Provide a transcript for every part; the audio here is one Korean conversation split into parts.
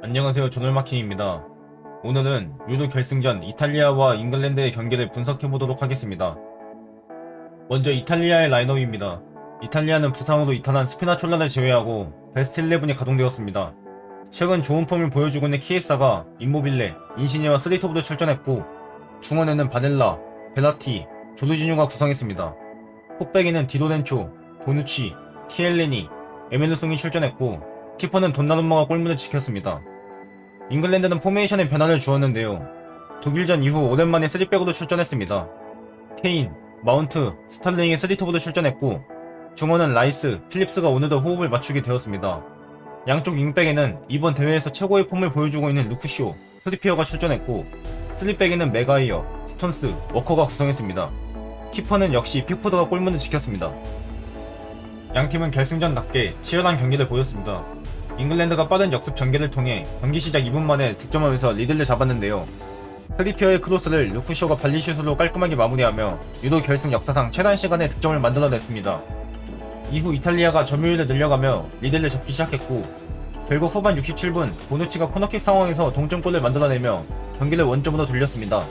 안녕하세요 조널마킹입니다. 오늘은 유도 결승전 이탈리아와 잉글랜드의 경기를 분석해보도록 하겠습니다. 먼저 이탈리아의 라인업입니다. 이탈리아는 부상으로 이탈한 스피나촐라를 제외하고 베스트 11이 가동되었습니다. 최근 좋은 폼을 보여주고 있는 키에사가 임모빌레, 인시니와 스리토브도 출전했고 중원에는 바넬라, 베라티, 조르지뉴가 구성했습니다. 폭백에는 디로렌초, 보누치, 키엘레니, 에멜루송이 출전했고 키퍼는 돈나룸마가 골문을 지켰습니다. 잉글랜드는 포메이션에 변화를 주었는데요. 독일전 이후 오랜만에 3백으로 출전했습니다. 케인, 마운트, 스탈링이 3톱으로 출전했고 중원은 라이스, 필립스가 오늘도 호흡을 맞추게 되었습니다. 양쪽 윙백에는 이번 대회에서 최고의 폼을 보여주고 있는 루크시오, 트리피어가 출전했고 3백에는 메가이어, 스톤스, 워커가 구성했습니다. 키퍼는 역시 픽포드가 골문을 지켰습니다. 양 팀은 결승전답게 치열한 경기를 보였습니다. 잉글랜드가 빠른 역습 전개를 통해 경기 시작 2분 만에 득점하면서 리드를 잡았는데요. 트리피어의 크로스를 루쿠쇼가 발리슛으로 깔끔하게 마무리하며 유도 결승 역사상 최단 시간에 득점을 만들어냈습니다. 이후 이탈리아가 점유율을 늘려가며 리드를 잡기 시작했고 결국 후반 67분 보누치가 코너킥 상황에서 동점골을 만들어내며 경기를 원점으로 돌렸습니다.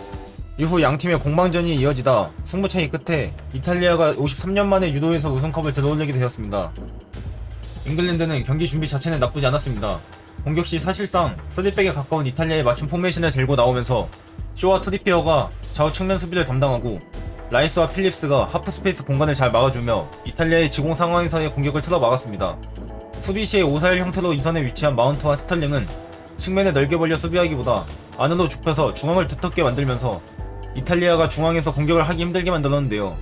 이후 양팀의 공방전이 이어지다 승부차기 끝에 이탈리아가 53년 만에 유도에서 우승컵을 들어올리게 되었습니다. 잉글랜드는 경기 준비 자체는 나쁘지 않았습니다. 공격 시 사실상 3백에 가까운 이탈리아의 맞춤 포메이션을 들고 나오면서 쇼와 트리피어가 좌우 측면 수비를 담당하고 라이스와 필립스가 하프 스페이스 공간을 잘 막아주며 이탈리아의 지공 상황에서의 공격을 틀어 막았습니다. 수비 시에 541 형태로 이선에 위치한 마운트와 스탈링은 측면에 넓게 벌려 수비하기보다 안으로 좁혀서 중앙을 두텁게 만들면서 이탈리아가 중앙에서 공격을 하기 힘들게 만들었는데요.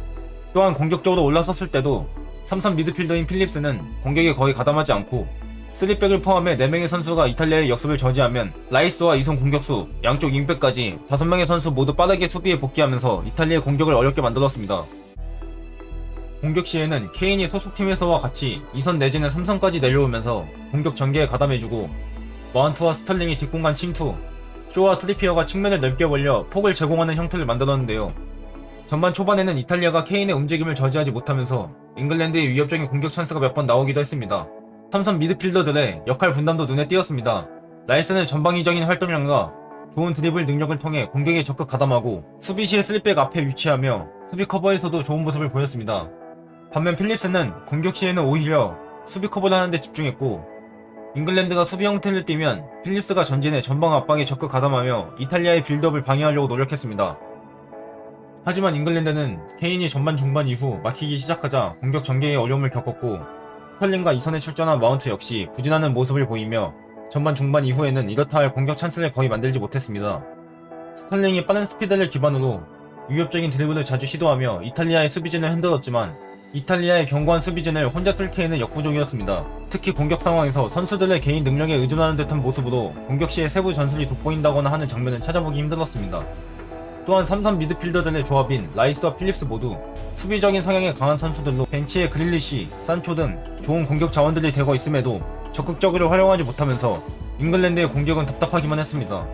또한 공격적으로 올라섰을 때도 삼선 미드필더인 필립스는 공격에 거의 가담하지 않고 3백을 포함해 4명의 선수가 이탈리아의 역습을 저지하면 라이스와 이선 공격수, 양쪽 윙백까지 5명의 선수 모두 빠르게 수비에 복귀하면서 이탈리아의 공격을 어렵게 만들었습니다. 공격 시에는 케인이 소속팀에서와 같이 2선 내지는 3선까지 내려오면서 공격 전개에 가담해주고 마운트와 스탈링이 뒷공간 침투, 쇼와 트리피어가 측면을 넓게 벌려 폭을 제공하는 형태를 만들었는데요. 전반 초반에는 이탈리아가 케인의 움직임을 저지하지 못하면서 잉글랜드의 위협적인 공격 찬스가 몇 번 나오기도 했습니다. 삼선 미드필더들의 역할 분담도 눈에 띄었습니다. 라이스는 전방위적인 활동량과 좋은 드리블 능력을 통해 공격에 적극 가담하고 수비 시에 슬백 앞에 위치하며 수비 커버에서도 좋은 모습을 보였습니다. 반면 필립스는 공격 시에는 오히려 수비 커버를 하는데 집중했고 잉글랜드가 수비 형태를 띠면 필립스가 전진해 전방 압박에 적극 가담하며 이탈리아의 빌드업을 방해하려고 노력했습니다. 하지만 잉글랜드는 케인이 전반 중반 이후 막히기 시작하자 공격 전개에 어려움을 겪었고 스털링과 이선에 출전한 마운트 역시 부진하는 모습을 보이며 전반 중반 이후에는 이렇다 할 공격 찬스를 거의 만들지 못했습니다. 스털링이 빠른 스피드를 기반으로 위협적인 드리블을 자주 시도하며 이탈리아의 수비진을 흔들었지만 이탈리아의 견고한 수비진을 혼자 뚫기에는 역부족이었습니다. 특히 공격 상황에서 선수들의 개인 능력에 의존하는 듯한 모습으로 공격 시에 세부 전술이 돋보인다거나 하는 장면을 찾아보기 힘들었습니다. 또한 삼선 미드필더들의 조합인 라이스와 필립스 모두 수비적인 성향이 강한 선수들로 벤치에 그릴리시, 산초 등 좋은 공격 자원들이 되고 있음에도 적극적으로 활용하지 못하면서 잉글랜드의 공격은 답답하기만 했습니다.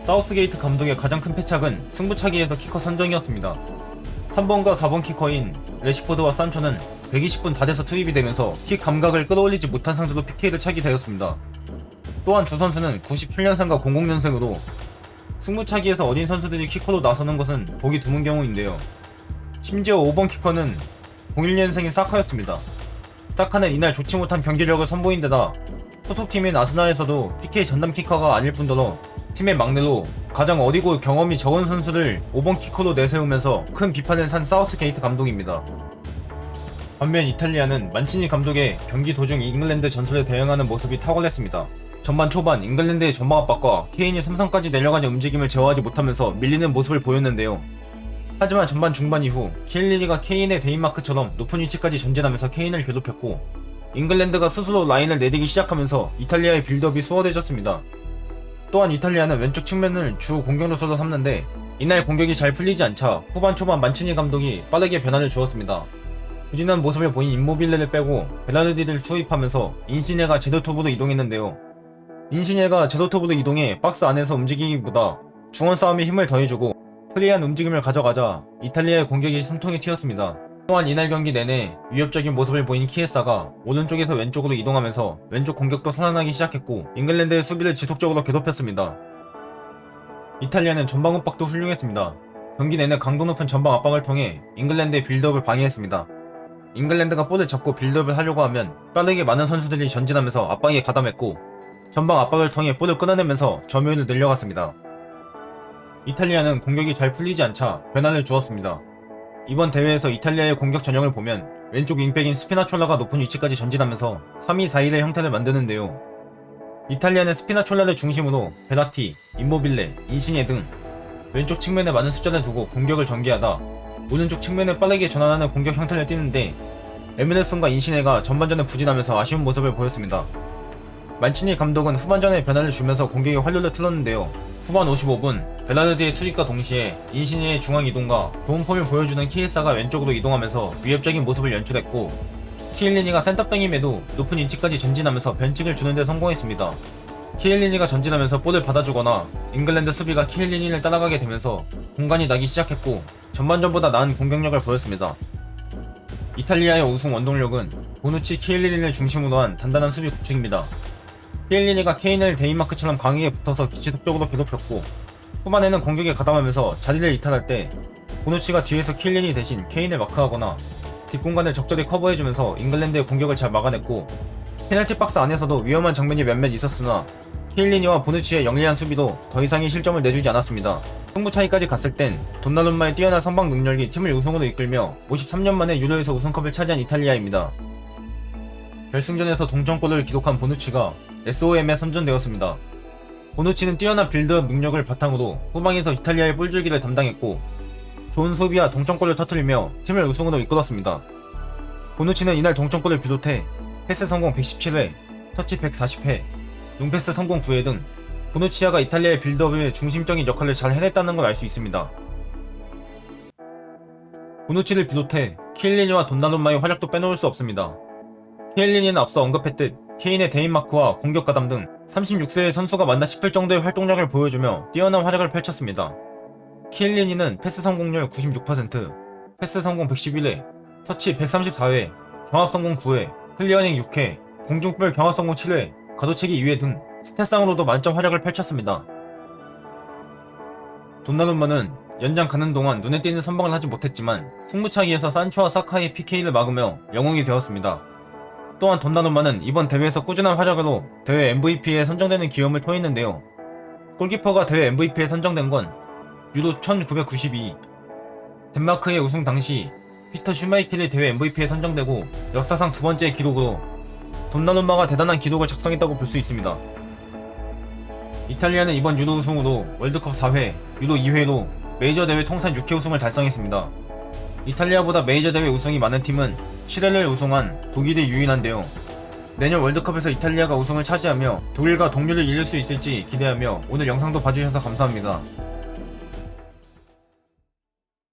사우스게이트 감독의 가장 큰 패착은 승부차기에서 키커 선정이었습니다. 3번과 4번 키커인 레시포드와 산초는 120분 다 돼서 투입이 되면서 킥 감각을 끌어올리지 못한 상태로 PK를 차게 되었습니다. 또한 두 선수는 97년생과 00년생으로 승부차기에서 어린 선수들이 키커로 나서는 것은 보기 드문 경우인데요. 심지어 5번 키커는 01년생인 사카였습니다. 사카는 이날 좋지 못한 경기력을 선보인 데다 소속팀인 아스날에서도 PK 전담 키커가 아닐 뿐더러 팀의 막내로 가장 어리고 경험이 적은 선수를 5번 키커로 내세우면서 큰 비판을 산 사우스 게이트 감독입니다. 반면 이탈리아는 만치니 감독의 경기 도중 잉글랜드 전술에 대응하는 모습이 탁월했습니다. 전반 초반 잉글랜드의 전방 압박과 케인이 삼성까지 내려가는 움직임을 제어하지 못하면서 밀리는 모습을 보였는데요. 하지만 전반 중반 이후 키엘리가 케인의 데인마크처럼 높은 위치까지 전진하면서 케인을 괴롭혔고 잉글랜드가 스스로 라인을 내리기 시작하면서 이탈리아의 빌드업이 수월해졌습니다. 또한 이탈리아는 왼쪽 측면을 주 공격 요소로 삼는데 이날 공격이 잘 풀리지 않자 후반 초반 만치니 감독이 빠르게 변화를 주었습니다. 부진한 모습을 보인 임모빌레를 빼고 베라르디를 투입하면서 인시네가 제도톱으로 이동했는데요. 인시네가 제도톱으로 이동해 박스 안에서 움직이기보다 중원 싸움에 힘을 더해주고 프리한 움직임을 가져가자 이탈리아의 공격이 숨통이 튀었습니다. 또한 이날 경기 내내 위협적인 모습을 보인 키에사가 오른쪽에서 왼쪽으로 이동하면서 왼쪽 공격도 살아나기 시작했고 잉글랜드의 수비를 지속적으로 괴롭혔습니다. 이탈리아는 전방 압박도 훌륭했습니다. 경기 내내 강도 높은 전방 압박을 통해 잉글랜드의 빌드업을 방해했습니다. 잉글랜드가 볼을 잡고 빌드업을 하려고 하면 빠르게 많은 선수들이 전진하면서 압박에 가담했고 전방 압박을 통해 볼을 끊어내면서 점유율을 늘려갔습니다. 이탈리아는 공격이 잘 풀리지 않자 변화를 주었습니다. 이번 대회에서 이탈리아의 공격 전형을 보면 왼쪽 윙백인 스피나촐라가 높은 위치까지 전진하면서 3-2-4-1의 형태를 만드는데요. 이탈리아는 스피나촐라를 중심으로 베라티, 임모빌레, 인시네 등 왼쪽 측면에 많은 숫자를 두고 공격을 전개하다 오른쪽 측면에 빠르게 전환하는 공격 형태를 띠는데 에메르슨과 인시네가 전반전에 부진하면서 아쉬운 모습을 보였습니다. 만치니 감독은 후반전에 변화를 주면서 공격의 활로를 틀었는데요. 후반 55분 베라르드의 투입과 동시에 인시네의 중앙 이동과 좋은 폼을 보여주는 키에사가 왼쪽으로 이동하면서 위협적인 모습을 연출했고 키엘리니가 센터백임에도 높은 위치까지 전진하면서 변칙을 주는데 성공했습니다. 키엘리니가 전진하면서 볼을 받아주거나 잉글랜드 수비가 키엘리니를 따라가게 되면서 공간이 나기 시작했고 전반전보다 나은 공격력을 보였습니다. 이탈리아의 우승 원동력은 보누치 키엘리니를 중심으로 한 단단한 수비 구축입니다. 키엘리니가 케인을 데인마크처럼 강하게 붙어서 지속적으로 괴롭혔고 후반에는 공격에 가담하면서 자리를 이탈할 때 보누치가 뒤에서 키엘리니 대신 케인을 마크하거나 뒷공간을 적절히 커버해주면서 잉글랜드의 공격을 잘 막아냈고 페널티 박스 안에서도 위험한 장면이 몇몇 있었으나 키엘리니와 보누치의 영리한 수비도 더 이상의 실점을 내주지 않았습니다. 승부 차이까지 갔을 땐 돈나룸마의 뛰어난 선방 능력이 팀을 우승으로 이끌며 53년 만에 유로에서 우승컵을 차지한 이탈리아입니다. 결승전에서 동점골을 기록한 보누치가 SOM에 선전되었습니다. 보누치는 뛰어난 빌드업 능력을 바탕으로 후방에서 이탈리아의 볼줄기를 담당했고 좋은 소비와 동점골을 터뜨리며 팀을 우승으로 이끌었습니다. 보누치는 이날 동점골을 비롯해 패스 성공 117회, 터치 140회, 롱패스 성공 9회 등 보누치아가 이탈리아의 빌드업의 중심적인 역할을 잘 해냈다는 걸 알 수 있습니다. 보누치를 비롯해 키엘리니와 돈나룸마의 활약도 빼놓을 수 없습니다. 키엘리니는 앞서 언급했듯 케인의 데인마크와 공격 가담 등 36세의 선수가 만나 싶을 정도의 활동량을 보여주며 뛰어난 활약을 펼쳤습니다. 키엘리니는 패스 성공률 96%, 패스 성공 111회, 터치 134회, 경합 성공 9회, 클리어닝 6회, 공중볼 경합 성공 7회, 가로채기 2회 등 스탯상으로도 만점 활약을 펼쳤습니다. 돈나룸마는 연장 가는 동안 눈에 띄는 선방을 하지 못했지만 승부차기에서 산초와 사카의 PK를 막으며 영웅이 되었습니다. 또한 돈나룸마는 이번 대회에서 꾸준한 활약으로 대회 MVP에 선정되는 기염을 토했는데요. 골키퍼가 대회 MVP에 선정된 건 유로 1992 덴마크의 우승 당시 피터 슈마이켈이 대회 MVP에 선정되고 역사상 두 번째 기록으로 돈나룸마가 대단한 기록을 작성했다고 볼 수 있습니다. 이탈리아는 이번 유로 우승으로 월드컵 4회, 유로 2회로 메이저 대회 통산 6회 우승을 달성했습니다. 이탈리아보다 메이저 대회 우승이 많은 팀은 7회를 우승한 독일이 유일한데요. 내년 월드컵에서 이탈리아가 우승을 차지하며 독일과 동률을 이룰 수 있을지 기대하며 오늘 영상도 봐주셔서 감사합니다.